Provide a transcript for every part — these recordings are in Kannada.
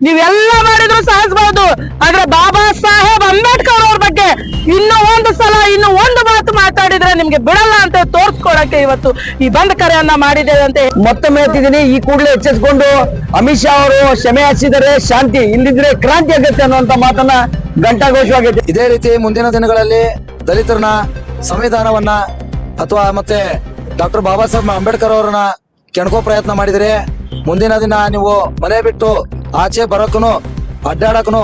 ನೀವೆಲ್ಲ ಮಾಡಿದ್ರು ಸಹಿಸಬಹುದು ಆದ್ರೆ ಬಾಬಾ ಸಾಹೇಬ್ ಅಂಬೇಡ್ಕರ್ ಅವ್ರ ಬಗ್ಗೆ ಇನ್ನು ಒಂದು ಸಲ ಇನ್ನು ಒಂದು ಮಾತು ಮಾತಾಡಿದ್ರೆ ನಿಮ್ಗೆ ಬಿಡಲ್ಲ ಅಂತ ತೋರ್ಸ್ಕೊಳಕ್ಕೆ ಇವತ್ತು ಈ ಬಂದ್ ಕರೆಯನ್ನ ಮಾಡಿದ್ದೇವೆ ಅಂತ ಮತ್ತೊಮ್ಮೆ ಹೇಳ್ತಿದ್ದೀನಿ ಈ ಕೂಡಲೇ ಎಚ್ಚೆತ್ಕೊಂಡು ಅಮಿತ್ ಶಾ ಅವರು ಕ್ಷಮೆ ಹಾಸಿದರೆ ಶಾಂತಿ ಇಲ್ಲಿದ್ರೆ ಕ್ರಾಂತಿ ಆಗುತ್ತೆ ಅನ್ನುವಂತ ಮಾತನ್ನ ಘಂಟಾಘೋಷವಾಗಿದೆ ಇದೇ ರೀತಿ ಮುಂದಿನ ದಿನಗಳಲ್ಲಿ ದಲಿತರನ್ನ ಸಂವಿಧಾನವನ್ನ ಅಥವಾ ಮತ್ತೆ ಡಾಕ್ಟರ್ ಬಾಬಾ ಸಾಹೇಬ್ ಅಂಬೇಡ್ಕರ್ ಅವರನ್ನ ಕೆಣಕೋ ಪ್ರಯತ್ನ ಮಾಡಿದರೆ ಮುಂದಿನ ದಿನ ನೀವು ಮನೆ ಬಿಟ್ಟು ಆಚೆ ಬರೋಕನು, ಅಡ್ಡಾಡಕನು,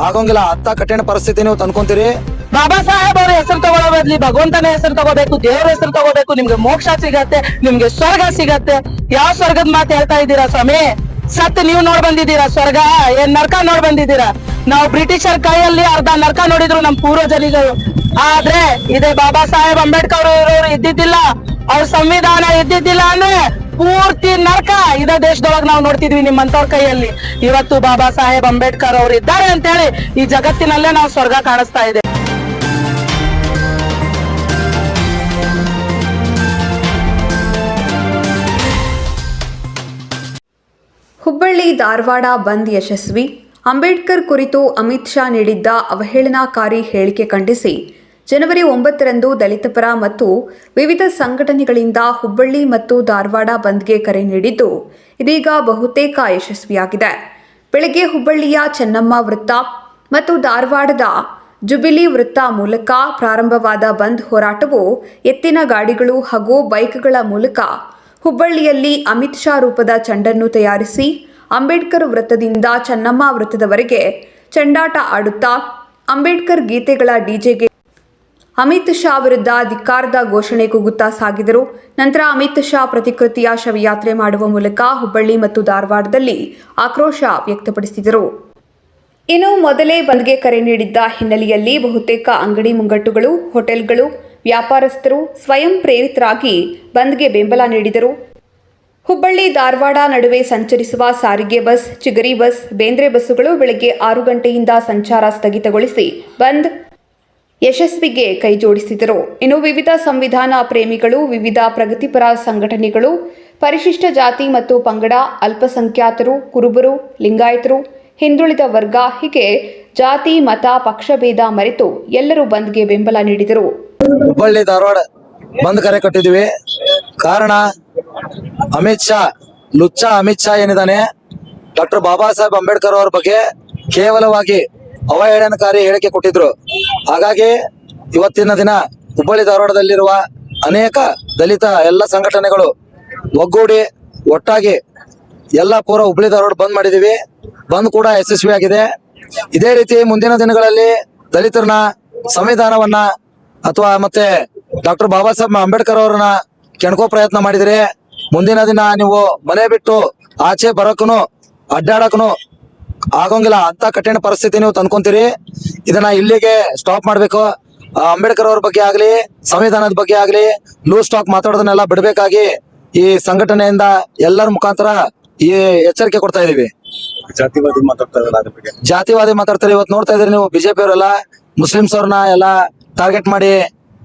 ಆಗೋಂಗಿಲ್ಲ. ಅತ್ತ ಕಠಿಣ ಪರಿಸ್ಥಿತಿ ನೀವು ತಂದ್ಕೊಂತೀರಿ. ಬಾಬಾ ಸಾಹೇಬ್ ಅವ್ರ ಹೆಸರು ತಗೊಳ್ಳೋ ಬದ್ಲಿ ಭಗವಂತನ ಹೆಸರು ತಗೋಬೇಕು, ದೇವರ ಹೆಸರು ತಗೋಬೇಕು. ನಿಮ್ಗೆ ಮೋಕ್ಷ ಸಿಗತ್ತೆ, ನಿಮ್ಗೆ ಸ್ವರ್ಗ ಸಿಗತ್ತೆ. ಯಾವ ಸ್ವರ್ಗದ ಮಾತು ಹೇಳ್ತಾ ಇದ್ದೀರಾ ಸ್ವಾಮಿ? ಸತ್ ನೀವು ನೋಡ್ ಬಂದಿದ್ದೀರಾ ಸ್ವರ್ಗ? ಏನ್ ನರ್ಕ ನೋಡ್ ಬಂದಿದ್ದೀರಾ? ನಾವು ಬ್ರಿಟಿಷರ್ ಕೈಯಲ್ಲಿ ಅರ್ಧ ನರ್ಕ ನೋಡಿದ್ರು ನಮ್ ಪೂರ್ವಜನಿಗಳು. ಆದ್ರೆ, ಇದೇ ಬಾಬಾ ಸಾಹೇಬ್ ಅಂಬೇಡ್ಕರ್ ಇರೋರು ಇದ್ದಿದ್ದಿಲ್ಲ. ಅವ್ರ ಸಂವಿಧಾನ ಇದ್ದಿದ್ದಿಲ್ಲ ಅಂದ್ರೆ ಪೂರ್ತಿ ನರಕ ಇದ ದೇಶದೊಳಗೆ ನಾವು ನೋಡ್ತಿದ್ವಿ ನಿಮ್ಮಂತವ್ರ ಕೈಯಲ್ಲಿ. ಇವತ್ತು ಬಾಬಾ ಸಾಹೇಬ್ ಅಂಬೇಡ್ಕರ್ ಅವ್ರು ಇದ್ದಾರೆ ಅಂತ ಹೇಳಿ ಈ ಜಗತ್ತಿನಲ್ಲೇ ನಾವು ಸ್ವರ್ಗ ಕಾಣಿಸ್ತಾ ಇದೆ. ಹುಬ್ಬಳ್ಳಿ, ಧಾರವಾಡ ಬಂದ್ ಯಶಸ್ವಿ. ಅಂಬೇಡ್ಕರ್ ಕುರಿತು ಅಮಿತ್ ಶಾ ನೀಡಿದ್ದ ಅವಹೇಳನಕಾರಿ ಹೇಳಿಕೆ ಖಂಡಿಸಿ ಜನವರಿ ಒಂಬತ್ತರಂದು ದಲಿತಪರ ಮತ್ತು ವಿವಿಧ ಸಂಘಟನೆಗಳಿಂದ ಹುಬ್ಬಳ್ಳಿ ಮತ್ತು ಧಾರವಾಡ ಬಂದ್ಗೆ ಕರೆ ನೀಡಿದ್ದು, ಇದೀಗ ಬಹುತೇಕ ಯಶಸ್ವಿಯಾಗಿದೆ. ಬೆಳಗ್ಗೆ ಹುಬ್ಬಳ್ಳಿಯ ಚೆನ್ನಮ್ಮ ವೃತ್ತ ಮತ್ತು ಧಾರವಾಡದ ಜುಬಿಲಿ ವೃತ್ತ ಮೂಲಕ ಪ್ರಾರಂಭವಾದ ಬಂದ್ ಹೋರಾಟವು ಎತ್ತಿನ ಗಾಡಿಗಳು ಹಾಗೂ ಬೈಕ್ಗಳ ಮೂಲಕ ಹುಬ್ಬಳ್ಳಿಯಲ್ಲಿ ಅಮಿತ್ ಶಾ ರೂಪದ ಚೆಂಡನ್ನು ತಯಾರಿಸಿ, ಅಂಬೇಡ್ಕರ್ ವೃತ್ತದಿಂದ ಚೆನ್ನಮ್ಮ ವೃತ್ತದವರೆಗೆ ಚೆಂಡಾಟ ಆಡುತ್ತಾ ಅಂಬೇಡ್ಕರ್ ಗೀತೆಗಳ ಡಿಜೆಗೆ ಅಮಿತ್ ಶಾ ವಿರುದ್ಧ ಧಿಕ್ಕಾರದ ಘೋಷಣೆ ಕೂಗುತ್ತಾ ಸಾಗಿದರು. ನಂತರ ಅಮಿತ್ ಶಾ ಪ್ರತಿಕೃತಿಯ ಶವಯಾತ್ರೆ ಮಾಡುವ ಮೂಲಕ ಹುಬ್ಬಳ್ಳಿ ಮತ್ತು ಧಾರವಾಡದಲ್ಲಿ ಆಕ್ರೋಶ ವ್ಯಕ್ತಪಡಿಸಿದರು. ಇನ್ನು ಮೊದಲೇ ಬಂದ್ಗೆ ಕರೆ ನೀಡಿದ್ದ ಹಿನ್ನೆಲೆಯಲ್ಲಿ ಬಹುತೇಕ ಅಂಗಡಿ ಮುಂಗಟ್ಟುಗಳು, ಹೋಟೆಲ್ಗಳು, ವ್ಯಾಪಾರಸ್ಥರು ಸ್ವಯಂ ಪ್ರೇರಿತರಾಗಿ ಬಂದ್ಗೆ ಬೆಂಬಲ ನೀಡಿದರು. ಹುಬ್ಬಳ್ಳಿ, ಧಾರವಾಡ ನಡುವೆ ಸಂಚರಿಸುವ ಸಾರಿಗೆ ಬಸ್, ಚಿಗರಿ ಬಸ್, ಬೇಂದ್ರೆ ಬಸ್ಸುಗಳು ಬೆಳಗ್ಗೆ ಆರು ಗಂಟೆಯಿಂದ ಸಂಚಾರ ಸ್ಥಗಿತಗೊಳಿಸಿ ಬಂದ್ ಯಶಸ್ವಿಗೆ ಕೈಜೋಡಿಸಿದರು. ಇನ್ನು ವಿವಿಧ ಸಂವಿಧಾನ ಪ್ರೇಮಿಗಳು, ವಿವಿಧ ಪ್ರಗತಿಪರ ಸಂಘಟನೆಗಳು, ಪರಿಶಿಷ್ಟ ಜಾತಿ ಮತ್ತು ಪಂಗಡ, ಅಲ್ಪಸಂಖ್ಯಾತರು, ಕುರುಬರು, ಲಿಂಗಾಯತರು, ಹಿಂದುಳಿದ ವರ್ಗ ಹೀಗೆ ಜಾತಿ, ಮತ ಪಕ್ಷಭೇದ ಮರೆತು ಎಲ್ಲರೂ ಬಂದ್ಗೆ ಬೆಂಬಲ ನೀಡಿದರು. ಹುಬ್ಬಳ್ಳಿ, ಧಾರವಾಡ ಬಂದ್ ಕರೆ ಕಟ್ಟಿದ್ವಿ ಕಾರಣ ಅಮಿತ್ ಶಾ, ಲುಚ್ಚ ಅಮಿತ್ ಶಾ ಏನಿದ್ದಾನೆ, ಡಾಕ್ಟರ್ ಬಾಬಾ ಸಾಹೇಬ್ ಅಂಬೇಡ್ಕರ್ ಅವರ ಬಗ್ಗೆ ಕೇವಲವಾಗಿ ಅವಹೇಳನಕಾರಿ ಹೇಳಿಕೆ ಕೊಟ್ಟಿದ್ರು. ಹಾಗಾಗಿ ಇವತ್ತಿನ ದಿನ ಹುಬ್ಬಳ್ಳಿ ಧಾರವಾಡದಲ್ಲಿರುವ ಅನೇಕ ದಲಿತ ಎಲ್ಲ ಸಂಘಟನೆಗಳು ಒಗ್ಗೂಡಿ ಒಟ್ಟಾಗಿ ಎಲ್ಲ ಪೂರ ಹುಬ್ಬಳ್ಳಿ ಧಾರವಾಡ ಬಂದ್ ಮಾಡಿದೀವಿ. ಬಂದ್ ಕೂಡ ಯಶಸ್ವಿಯಾಗಿದೆ ಇದೇ ರೀತಿ ಮುಂದಿನ ದಿನಗಳಲ್ಲಿ ದಲಿತರನ್ನ ಸಂವಿಧಾನವನ್ನ ಅಥವಾ ಮತ್ತೆ ಡಾಕ್ಟರ್ ಬಾಬಾ ಸಾಹೇಬ್ ಅಂಬೇಡ್ಕರ್ ಅವರನ್ನ ಕೆಣಕೋ ಪ್ರಯತ್ನ ಮಾಡಿದ್ರೆ ಮುಂದಿನ ದಿನ ನೀವು ಮನೆ ಬಿಟ್ಟು ಆಚೆ ಬರೋಕನು, ಅಡ್ಡಾಡಕನು ಆಗೋಂಗಿಲ್ಲ ಅಂತ ಕಠಿಣ ಪರಿಸ್ಥಿತಿ ನೀವು ತಂದ್ಕೊಂತೀರಿ. ಇದನ್ನ ಇಲ್ಲಿಗೆ ಸ್ಟಾಪ್ ಮಾಡ್ಬೇಕು. ಅಂಬೇಡ್ಕರ್ ಅವ್ರ ಬಗ್ಗೆ ಆಗ್ಲಿ ಸಂವಿಧಾನದ ಬಗ್ಗೆ ಆಗ್ಲಿ ಲೂಸ್ ಸ್ಟಾಕ್ ಮಾತಾಡೋದನ್ನೆಲ್ಲ ಬಿಡಬೇಕಾಗಿ ಈ ಸಂಘಟನೆಯಿಂದ ಎಲ್ಲರ ಮುಖಾಂತರ ಈ ಎಚ್ಚರಿಕೆ ಕೊಡ್ತಾ ಇದೀವಿ. ಜಾತಿವಾದಿ ಮಾತಾಡ್ತಾರೆ ಜಾತಿವಾದಿ ಮಾತಾಡ್ತಾರೆ. ಇವತ್ತು ನೋಡ್ತಾ ಇದ್ರಿ ನೀವು ಬಿಜೆಪಿ ಅವರೆಲ್ಲ ಮುಸ್ಲಿಮ್ಸ್ ಅವ್ರನ್ನ ಎಲ್ಲ ಟಾರ್ಗೆಟ್ ಮಾಡಿ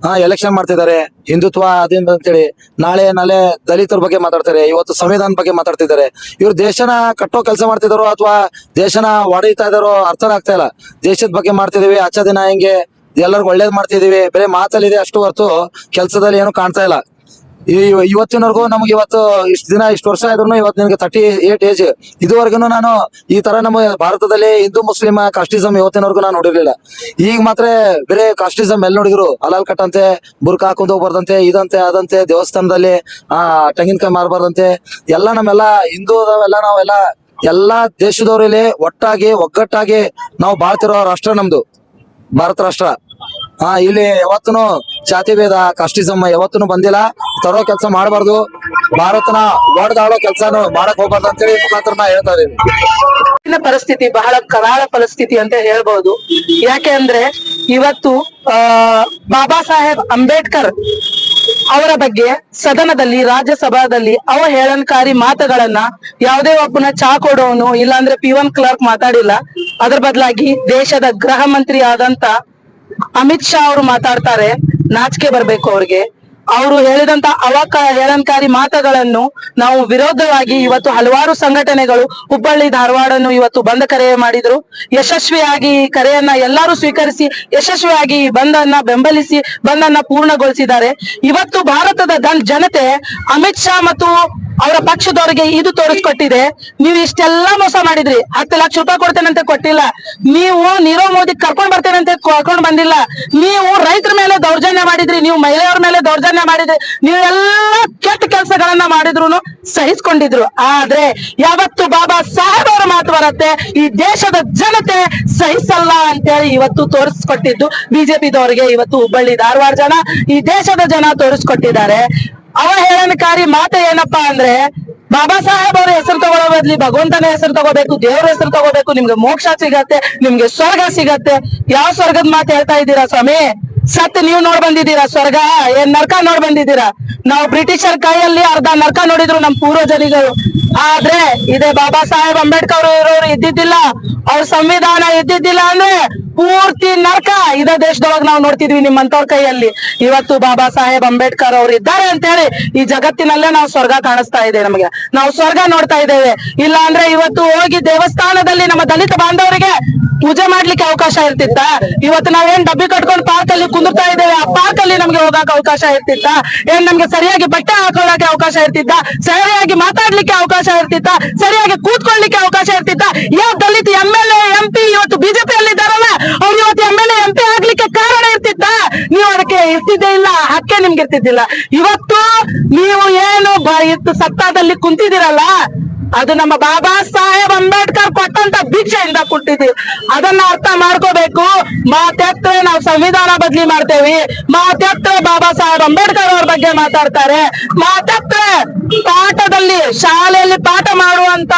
ಹಾ ಎಲೆಕ್ಷನ್ ಮಾಡ್ತಿದ್ದಾರೆ. ಹಿಂದುತ್ವ ಅದಿಂದ ಅಂತೇಳಿ ನಾಳೆ ನಾಳೆ ದಲಿತರ ಬಗ್ಗೆ ಮಾತಾಡ್ತಾರೆ. ಇವತ್ತು ಸಂವಿಧಾನ ಬಗ್ಗೆ ಮಾತಾಡ್ತಿದ್ದಾರೆ. ಇವ್ರು ದೇಶನ ಕಟ್ಟೋ ಕೆಲಸ ಮಾಡ್ತಿದಾರೋ ಅಥವಾ ದೇಶನ ಒಡೆಯುತ್ತಾ ಇದಾರೋ ಅರ್ಥ ಆಗ್ತಾ ಇಲ್ಲ. ದೇಶದ ಬಗ್ಗೆ ಮಾಡ್ತಿದೀವಿ ಅಚ್ಚ ದಿನ ಹಿಂಗೆ ಎಲ್ಲರಿಗೂ ಒಳ್ಳೇದ್ ಮಾಡ್ತಿದೀವಿ. ಬರೀ ಮಾತಲ್ಲಿದೆ ಅಷ್ಟು ಹೊರತು ಕೆಲಸದಲ್ಲಿ ಏನು ಕಾಣ್ತಾ ಇಲ್ಲ. ಇವತ್ತಿನವರೆಗೂ ನಮ್ಗೆ ಇವತ್ತು ಇಷ್ಟು ದಿನ, ಇಷ್ಟು ವರ್ಷ ಆದ್ರೂ ಇವತ್ತು ನಿನಗೆ ತರ್ಟಿ ಏಟ್ ಏಜ್ ಇದುವರೆಗೂ ನಾನು ಈ ತರ ನಮ್ಮ ಭಾರತದಲ್ಲಿ ಹಿಂದೂ ಮುಸ್ಲಿಂ ಕಾಸ್ಟಿಸಮ್ ಇವತ್ತಿನವರೆಗೂ ನಾನು ನೋಡಿರ್ಲಿಲ್ಲ. ಈಗ ಮಾತ್ರ ಬೇರೆ ಕಾಸ್ಟಿಸಮ್ ಎಲ್ಲಿ ನೋಡಿದ್ರು? ಅಲಾಲ್ ಕಟ್ಟಂತೆ ಬುರ್ಕ ಹಾಕೊಂಡು ಹೋಗ್ಬಾರ್ದಂತೆ, ಇದಂತೆ, ಅದಂತೆ, ದೇವಸ್ಥಾನದಲ್ಲಿ, ಆ ತೆಂಗಿನಕಾಯಿ ಮಾರಬಾರ್ದಂತೆ. ಎಲ್ಲ ನಮ್ಮೆಲ್ಲ ಹಿಂದೂ ಅದಾವೆಲ್ಲ ನಾವೆಲ್ಲ ಎಲ್ಲಾ ದೇಶದವರಲ್ಲಿ ಒಟ್ಟಾಗಿ, ಒಗ್ಗಟ್ಟಾಗಿ ನಾವು ಬಾಳ್ತಿರೋ ರಾಷ್ಟ್ರ ನಮ್ದು. ಭಾರತ ರಾಷ್ಟ್ರ. ಹಾ, ಇಲ್ಲಿ ಯಾವತ್ತೂ ಜಾತಿ ಭೇದ ಕಾಸ್ಟಿಸಮ್ ಯಾವತ್ತೂ ಬಂದಿಲ್ಲ. ತರೋ ಕೆಲಸ ಮಾಡಬಾರ್ದು. ಭಾರತನ ಒಡ್ದಾಡೋ ಕೆಲಸನು ಮಾಡಕ್ ಹೋಗ್ಬಾರ್ದು ಅಂತೇಳಿ ಮುಖಾಂತರ ನಾ ಹೇಳ್ತಾ ಇದೀನಿ ಪರಿಸ್ಥಿತಿ, ಬಹಳ ಕರಾಳ ಪರಿಸ್ಥಿತಿ ಅಂತ ಹೇಳ್ಬಹುದು ಯಾಕೆ ಅಂದ್ರೆ ಇವತ್ತು, ಆ, ಬಾಬಾ ಸಾಹೇಬ್ ಅಂಬೇಡ್ಕರ್ ಅವರ ಬಗ್ಗೆ ಸದನದಲ್ಲಿ, ರಾಜ್ಯಸಭಾದಲ್ಲಿ ಅವಹೇಳನಕಾರಿ ಮಾತುಗಳನ್ನ ಯಾವುದೇ ಒಬ್ಬನ ಚಾ ಕೊಡೋನು, ಇಲ್ಲಾಂದ್ರೆ ಪಿ ಒನ್ ಕ್ಲರ್ಕ್ ಮಾತಾಡಿಲ್ಲ. ಅದರ ಬದಲಾಗಿ ದೇಶದ ಗೃಹ ಮಂತ್ರಿ ಆದಂತ ಅಮಿತ್ ಶಾ ಅವರು ಮಾತಾಡ್ತಾರೆ, ನಾಚಿಕೆ ಬರ್ಬೇಕು ಅವ್ರಿಗೆ. ಅವರು ಹೇಳಿದಂತ ಅವಕ, ಹೇಳನ್ಕಾರಿ ಮಾತುಗಳನ್ನು ನಾವು ವಿರೋಧವಾಗಿ ಇವತ್ತು ಹಲವಾರು ಸಂಘಟನೆಗಳು, ಹುಬ್ಬಳ್ಳಿ, ಧಾರವಾಡನ್ನು ಇವತ್ತು ಬಂದ್ ಕರೆ ಮಾಡಿದ್ರು. ಯಶಸ್ವಿಯಾಗಿ ಈ ಕರೆಯನ್ನ ಎಲ್ಲರೂ ಸ್ವೀಕರಿಸಿ, ಯಶಸ್ವಿಯಾಗಿ ಬಂದನ್ನ ಬೆಂಬಲಿಸಿ, ಬಂದನ್ನ ಪೂರ್ಣಗೊಳಿಸಿದ್ದಾರೆ. ಇವತ್ತು ಭಾರತದ ಜನತೆ ಅಮಿತ್ ಶಾ ಮತ್ತು ಅವರ ಪಕ್ಷದವರಿಗೆ ಇದು ತೋರಿಸ್ಕೊಟ್ಟಿದೆ. ನೀವು ಇಷ್ಟೆಲ್ಲ ಮೋಸ ಮಾಡಿದ್ರಿ. ಹತ್ತು ಲಕ್ಷ ರೂಪಾಯಿ ಕೊಡ್ತೇನಂತ ಕೊಟ್ಟಿಲ್ಲ. ನೀವು ನೀರವ್ ಮೋದಿ ಕರ್ಕೊಂಡ್ ಬರ್ತೇನಂತ ಕರ್ಕೊಂಡ್ ಬಂದಿಲ್ಲ. ನೀವು ರೈತರ ಮೇಲೆ ದೌರ್ಜನ್ಯ ಮಾಡಿದ್ರಿ. ನೀವು ಮಹಿಳೆಯರ ಮೇಲೆ ದೌರ್ಜನ್ಯ ಮಾಡಿದ್ರಿ. ನೀವು ಎಲ್ಲಾ ಕೆಟ್ಟ ಕೆಲಸಗಳನ್ನ ಮಾಡಿದ್ರು ಸಹಿಸ್ಕೊಂಡಿದ್ರು. ಆದ್ರೆ ಯಾವತ್ತು ಬಾಬಾ ಸಾಹೇಬ್ ಅವರ ಮಾತು ಬರುತ್ತೆ? ಈ ದೇಶದ ಜನತೆ ಸಹಿಸಲ್ಲ ಅಂತೇಳಿ ಇವತ್ತು ತೋರಿಸ್ಕೊಟ್ಟಿದ್ದು ಬಿಜೆಪಿದವರಿಗೆ. ಇವತ್ತು ಹುಬ್ಬಳ್ಳಿ ಧಾರವಾಡ ಜನ ಈ ದೇಶದ ಜನ ತೋರಿಸ್ಕೊಟ್ಟಿದ್ದಾರೆ. ಅವಹೇಳನಕಾರಿ ಮಾತು ಏನಪ್ಪಾ ಅಂದ್ರೆ ಬಾಬಾ ಸಾಹೇಬ್ ಅವ್ರ ಹೆಸರು ತಗೊಳ್ಳೋ ಬದ್ಲಿ ಭಗವಂತನ ಹೆಸರು ತಗೋಬೇಕು, ದೇವ್ರ ಹೆಸರು ತಗೋಬೇಕು, ನಿಮ್ಗೆ ಮೋಕ್ಷ ಸಿಗತ್ತೆ, ನಿಮ್ಗೆ ಸ್ವರ್ಗ ಸಿಗತ್ತೆ. ಯಾವ ಸ್ವರ್ಗದ ಮಾತು ಹೇಳ್ತಾ ಇದ್ದೀರಾ ಸ್ವಾಮಿ? ಸತ್ ನೀವು ನೋಡ್ ಬಂದಿದ್ದೀರಾ ಸ್ವರ್ಗ? ಏನ್ ನರ್ಕ ನೋಡ್ ಬಂದಿದ್ದೀರಾ? ನಾವು ಬ್ರಿಟಿಷರ್ ಕೈಯಲ್ಲಿ ಅರ್ಧ ನರ್ಕ ನೋಡಿದ್ರು ನಮ್ ಪೂರ್ವಜನಿಗಳು ಆದ್ರೆ ಇದೇ ಬಾಬಾ ಸಾಹೇಬ್ ಅಂಬೇಡ್ಕರ್ ಇರೋರು ಇದ್ದಿದ್ದಿಲ್ಲ. ಅವ್ರ ಸಂವಿಧಾನ ಇದ್ದಿದ್ದಿಲ್ಲ ಅಂದ್ರೆ ಪೂರ್ತಿ ನರಕ ಇದೇ ದೇಶದೊಳಗೆ ನಾವು ನೋಡ್ತಿದ್ವಿ ನಿಮ್ಮಂತವ್ರ ಕೈಯಲ್ಲಿ. ಇವತ್ತು ಬಾಬಾ ಸಾಹೇಬ್ ಅಂಬೇಡ್ಕರ್ ಅವ್ರು ಇದ್ದಾರೆ ಅಂತ ಹೇಳಿ ಈ ಜಗತ್ತಿನಲ್ಲೇ ನಾವು ಸ್ವರ್ಗ ಕಾಣಿಸ್ತಾ ಇದೆ ನಮಗೆ. ನಾವು ಸ್ವರ್ಗ ನೋಡ್ತಾ ಇದ್ದೇವೆ. ಇಲ್ಲ ಅಂದ್ರೆ ಇವತ್ತು ಹೋಗಿ ದೇವಸ್ಥಾನದಲ್ಲಿ ನಮ್ಮ ದಲಿತ ಬಾಂಧವರಿಗೆ ಪೂಜೆ ಮಾಡ್ಲಿಕ್ಕೆ ಅವಕಾಶ ಇರ್ತಿತ್ತ? ಇವತ್ತು ನಾವೇನ್ ಡಬ್ಬಿ ಕಟ್ಕೊಂಡು ಪಾರ್ಕ್ ಅಲ್ಲಿ ಕುಂದಿರ್ತಾ ಇದ್ದೇವೆ, ಆ ಪಾರ್ಕ್ ಅಲ್ಲಿ ನಮ್ಗೆ ಹೋಗಕ್ ಅವಕಾಶ ಇರ್ತಿತ್ತ? ಏನ್ ನಮ್ಗೆ ಸರಿಯಾಗಿ ಬಟ್ಟೆ ಹಾಕೊಳ್ಳಕ್ಕೆ ಅವಕಾಶ ಇರ್ತಿತ್ತ? ಸರಿಯಾಗಿ ಮಾತಾಡ್ಲಿಕ್ಕೆ ಅವಕಾಶ ಇರ್ತಿತ್ತ? ಸರಿಯಾಗಿ ಕೂತ್ಕೊಳ್ಳಿಕ್ಕೆ ಅವಕಾಶ ಇರ್ತಿತ್ತ? ಯಾವ Dalit M L M P ಇವತ್ತು ಬಿಜೆಪಿ ಅಲ್ಲಿ ಇದಾರಲ್ಲ ಅವ್ರು ಇವತ್ತು ಎಂ ಎಲ್ ಎಂ ಪಿ ಆಗ್ಲಿಕ್ಕೆ ಕಾರಣ ಇರ್ತಿತ್ತ? ನೀವು ಅದಕ್ಕೆ ಇರ್ತಿದ್ದೆ ಇಲ್ಲ, ಹಕ್ಕೆ ನಿಮ್ಗೆ ಇರ್ತಿದ್ದಿಲ್ಲ. ಇವತ್ತು ನೀವು ಏನು ಇತ್ತು ಸತ್ತಾದಲ್ಲಿ ಕುಂತಿದ್ದೀರಲ್ಲ, ಅದು ನಮ್ಮ ಬಾಬಾ ಸಾಹೇಬ್ ಅಂಬೇಡ್ಕರ್ ಕೊಟ್ಟಂತ ಭಿಕ್ಷೆಯಿಂದ ಕೊಟ್ಟಿದ್ದೀವಿ ಅದನ್ನ ಅರ್ಥ ಮಾಡ್ಕೋಬೇಕು. ಮಾತೆತ್ತರೆ ನಾವು ಸಂವಿಧಾನ ಬದಲಿ ಮಾಡ್ತೇವಿ. ಮಾತೆತ್ತರೆ ಬಾಬಾ ಸಾಹೇಬ್ ಅಂಬೇಡ್ಕರ್ ಅವ್ರ ಬಗ್ಗೆ ಮಾತಾಡ್ತಾರೆ. ಮಾತೆತ್ತರೆ ಪಾಠದಲ್ಲಿ ಶಾಲೆಯಲ್ಲಿ ಪಾಠ ಮಾಡುವಂತ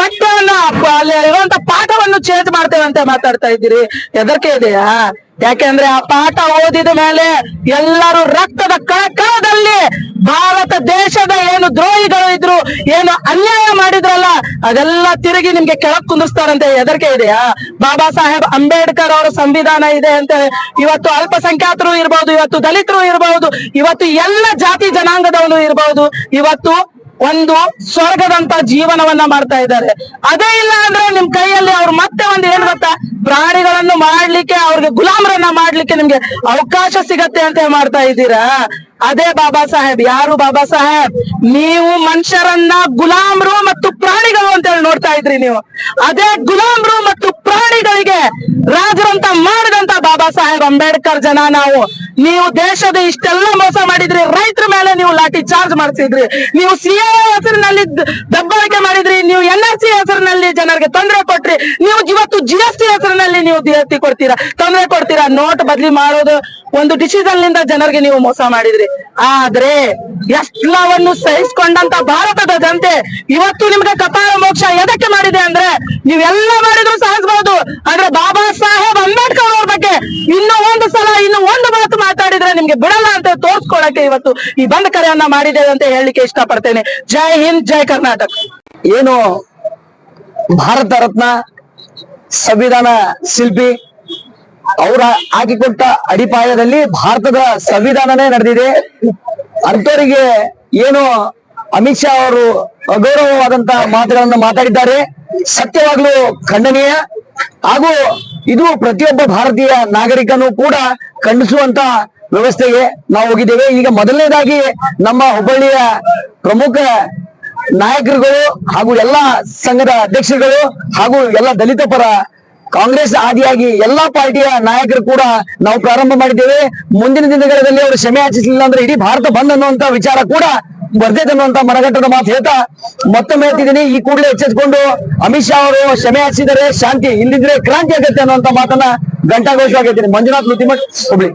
ಪಠ್ಯವನ್ನು ಅಲ್ಲಿ ಇರುವಂತ ಪಾಠವನ್ನು ಚೇಂಜ್ ಮಾಡ್ತೇವೆ ಅಂತ ಮಾತಾಡ್ತಾ ಇದ್ದೀರಿ. ಹೆದರಿಕೆ ಇದೆಯಾ? ಯಾಕೆಂದ್ರೆ ಆ ಪಾಠ ಓದಿದ ಮೇಲೆ ಎಲ್ಲರೂ ರಕ್ತದ ಕಳಕಳದಲ್ಲಿ ಭಾರತ ದೇಶದ ಏನು ದ್ರೋಹಿಗಳು ಇದ್ರು, ಏನು ಅನ್ಯಾಯ ಮಾಡಿದ್ರಲ್ಲ, ಅದೆಲ್ಲ ತಿರುಗಿ ನಿಮ್ಗೆ ಕೆಳಕ್ ಕುಂದಿಸ್ತಾರಂತೆ ಎದರ್ಕೆ ಇದೆಯಾ? ಬಾಬಾ ಸಾಹೇಬ್ ಅಂಬೇಡ್ಕರ್ ಅವರ ಸಂವಿಧಾನ ಇದೆ ಅಂತ ಇವತ್ತು ಅಲ್ಪಸಂಖ್ಯಾತರು ಇರಬಹುದು ಇವತ್ತು ದಲಿತರು ಇರಬಹುದು ಇವತ್ತು ಎಲ್ಲ ಜಾತಿ ಜನಾಂಗದವನು ಇರಬಹುದು ಇವತ್ತು ಒಂದು ಸ್ವರ್ಗದಂತ ಜೀವನವನ್ನ ಮಾಡ್ತಾ ಇದ್ದಾರೆ. ಅದೇ ಇಲ್ಲ ಅಂದ್ರೆ ನಿಮ್ ಕೈಯಲ್ಲಿ ಅವ್ರು ಮತ್ತೆ ಒಂದು ಏನ್ ಗೊತ್ತಾ? ಪ್ರಾಣಿಗಳನ್ನು ಮಾಡ್ಲಿಕ್ಕೆ ಅವ್ರಿಗೆ ಗುಲಾಮರನ್ನ ಮಾಡ್ಲಿಕ್ಕೆ ನಿಮ್ಗೆ ಅವಕಾಶ ಸಿಗತ್ತೆ ಅಂತ ಮಾಡ್ತಾ ಇದ್ದೀರಾ? ಅದೇ ಬಾಬಾ ಸಾಹೇಬ್. ಯಾರು ಬಾಬಾ ಸಾಹೇಬ್? ನೀವು ಮನುಷ್ಯರನ್ನ ಗುಲಾಮರು ಮತ್ತು ಪ್ರಾಣಿಗಳು ಅಂತ ಹೇಳಿ ನೋಡ್ತಾ ಇದ್ರಿ ನೀವು. ಅದೇ ಗುಲಾಮರು ಮತ್ತು ಪ್ರಾಣಿಗಳಿಗೆ ರಾಜರಂತ ಮಾಡಿದಂತ ಬಾಬಾ ಸಾಹೇಬ್ ಅಂಬೇಡ್ಕರ್ ಜನ ನಾವು. ನೀವು ದೇಶದ ಇಷ್ಟೆಲ್ಲ ಮೋಸ ಮಾಡಿದ್ರಿ, ರೈತರ ಮೇಲೆ ನೀವು ಲಾಠಿ ಚಾರ್ಜ್ ಮಾಡಿಸಿದ್ರಿ. ನೀವು ಸಿ ಹೆಸರಿನಲ್ಲಿ ದಬ್ಬಾಳಿಕೆ ಮಾಡಿದ್ರಿ, ನೀವು ಎನ್ ಆರ್ ಸಿ ಹೆಸರಿನಲ್ಲಿ ಜನರಿಗೆ ತೊಂದರೆ ಕೊಟ್ರಿ, ನೀವು ಇವತ್ತು ಜಿ ಎಸ್ ಟಿ ಹೆಸರಿನಲ್ಲಿ ನೀವು ಟಿ ಕೊಡ್ತೀರಾ, ತೊಂದರೆ ಕೊಡ್ತೀರಾ? ನೋಟ್ ಬದಲಿ ಮಾಡೋದು ಒಂದು ಡಿಸಿಷನ್ನಿಂದ ಜನರಿಗೆ ನೀವು ಮೋಸ ಮಾಡಿದ್ರಿ. ಆದ್ರೆ ಎಲ್ಲವನ್ನು ಸಹಿಸಿಕೊಂಡಂತ ಭಾರತದ ಜನತೆ ಇವತ್ತು ನಿಮ್ಗೆ ಕಪಾಳ ಮೋಕ್ಷ ಎದಕ್ಕೆ ಮಾಡಿದೆ ಅಂದ್ರೆ ನೀವೆಲ್ಲ ಮಾಡಿದ್ರು ಸಹಿಸಬಹುದು ಆದ್ರೆ ಬಾಬಾ ಸಾಹೇಬ್ ಅಂಬೇಡ್ಕರ್ ಅವ್ರ ಬಗ್ಗೆ ಇನ್ನು ಒಂದು ಸಲ, ಇನ್ನು ಒಂದು ಮಾತು ಮಾತಾಡಿದ್ರೆ ನಿಮ್ಗೆ ಬಿಡಲ್ಲ ಅಂತ ತೋರ್ಸ್ಕೊಳಕ್ಕೆ ಇವತ್ತು ಈ ಬಂದ್ ಕರೆಯನ್ನ ಮಾಡಿದೆ ಅಂತ ಹೇಳಲಿಕ್ಕೆ ಇಷ್ಟಪಡ್ತೇನೆ. ಜೈ ಹಿಂದ್, ಜೈ ಕರ್ನಾಟಕ. ಏನು ಭಾರತ ರತ್ನ ಸಂವಿಧಾನ ಶಿಲ್ಪಿ ಅವರ ಹಾಕಿಕೊಟ್ಟ ಅಡಿಪಾಯದಲ್ಲಿ ಭಾರತದ ಸಂವಿಧಾನನೇ ನಡೆದಿದೆ. ಅಂತವರಿಗೆ ಏನು ಅಮಿತ್ ಶಾ ಅವರು ಅಗೌರವವಾದಂತಹ ಮಾತುಗಳನ್ನು ಮಾತಾಡಿದ್ದಾರೆ. ಸತ್ಯವಾಗ್ಲೂ ಖಂಡನೀಯ. ಹಾಗೂ ಇದು ಪ್ರತಿಯೊಬ್ಬ ಭಾರತೀಯ ನಾಗರಿಕನು ಕೂಡ ಖಂಡಿಸುವಂತ ವ್ಯವಸ್ಥೆಗೆ ನಾವು ಹೋಗಿದ್ದೇವೆ. ಈಗ ಮೊದಲನೇದಾಗಿ ನಮ್ಮ ಹುಬ್ಬಳ್ಳಿಯ ಪ್ರಮುಖ ನಾಯಕರುಗಳು ಹಾಗೂ ಎಲ್ಲಾ ಸಂಘದ ಅಧ್ಯಕ್ಷರುಗಳು ಹಾಗೂ ಎಲ್ಲ ದಲಿತ ಪರ ಕಾಂಗ್ರೆಸ್ ಆದಿಯಾಗಿ ಎಲ್ಲಾ ಪಾರ್ಟಿಯ ನಾಯಕರು ಕೂಡ ನಾವು ಪ್ರಾರಂಭ ಮಾಡಿದ್ದೇವೆ. ಮುಂದಿನ ದಿನಗಳಲ್ಲಿ ಅವರು ಕ್ಷಮೆ ಯಾಚಿಸಲಿಲ್ಲ ಅಂದ್ರೆ ಇಡೀ ಭಾರತ ಬಂದ್ ಅನ್ನುವಂತ ವಿಚಾರ ಕೂಡ ಬರ್ತೈತೆ ಅನ್ನುವಂತ ಮನಗಟ್ಟದ ಮಾತು ಹೇಳ್ತಾ ಮತ್ತೊಮ್ಮೆ ಹೇಳ್ತಿದ್ದೀನಿ, ಈ ಕೂಡಲೇ ಎಚ್ಚೆತ್ಕೊಂಡು ಅಮಿತ್ ಶಾ ಅವರು ಕ್ಷಮೆ ಹಚ್ಚಿದರೆ ಶಾಂತಿ ಇಲ್ಲಿದ್ರೆ ಕ್ರಾಂತಿ ಆಗತ್ತೆ ಅನ್ನುವಂತ ಮಾತನ್ನ ಘಂಟಾಘೋಷವಾಗಿ ಹೇಳ್ತೀನಿ ಮಂಜುನಾಥ್ ಲುತಿಮಠ್ ಹುಬ್ಳಿ.